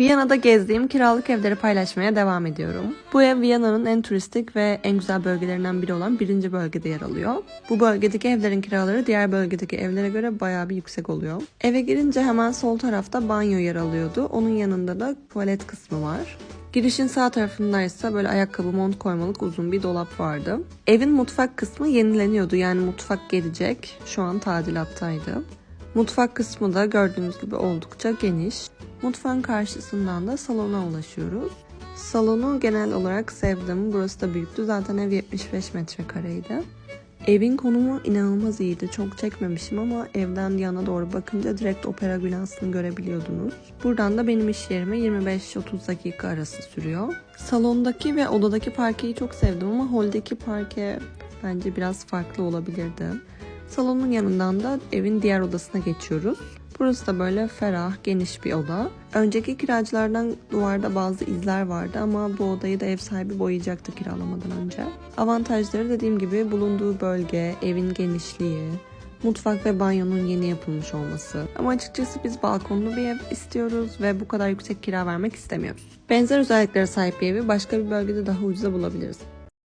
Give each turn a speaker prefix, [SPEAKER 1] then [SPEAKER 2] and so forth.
[SPEAKER 1] Viyana'da gezdiğim kiralık evleri paylaşmaya devam ediyorum. Bu ev Viyana'nın en turistik ve en güzel bölgelerinden biri olan birinci bölgede yer alıyor. Bu bölgedeki evlerin kiraları diğer bölgedeki evlere göre bayağı bir yüksek oluyor. Eve girince hemen sol tarafta banyo yer alıyordu. Onun yanında da tuvalet kısmı var. Girişin sağ tarafındaysa böyle ayakkabı mont koymalık uzun bir dolap vardı. Evin mutfak kısmı yenileniyordu yani mutfak gelecek. Şu an tadilattaydı. Mutfak kısmı da gördüğünüz gibi oldukça geniş. Mutfağın karşısından da salona ulaşıyoruz. Salonu genel olarak sevdim. Burası da büyüktü. Zaten ev 75 metrekareydi. Evin konumu inanılmaz iyiydi. Çok çekmemişim ama evden yana doğru bakınca direkt opera binasını görebiliyordunuz. Buradan da benim iş yerime 25-30 dakika arası sürüyor. Salondaki ve odadaki parkeyi çok sevdim ama holdeki parke bence biraz farklı olabilirdi. Salonun yanından da evin diğer odasına geçiyoruz. Burası da böyle ferah, geniş bir oda. Önceki kiracılardan duvarda bazı izler vardı ama bu odayı da ev sahibi boyayacaktı kiralamadan önce. Avantajları dediğim gibi bulunduğu bölge, evin genişliği, mutfak ve banyonun yeni yapılmış olması. Ama açıkçası biz balkonlu bir ev istiyoruz ve bu kadar yüksek kira vermek istemiyoruz. Benzer özelliklere sahip bir evi başka bir bölgede daha ucuza bulabiliriz.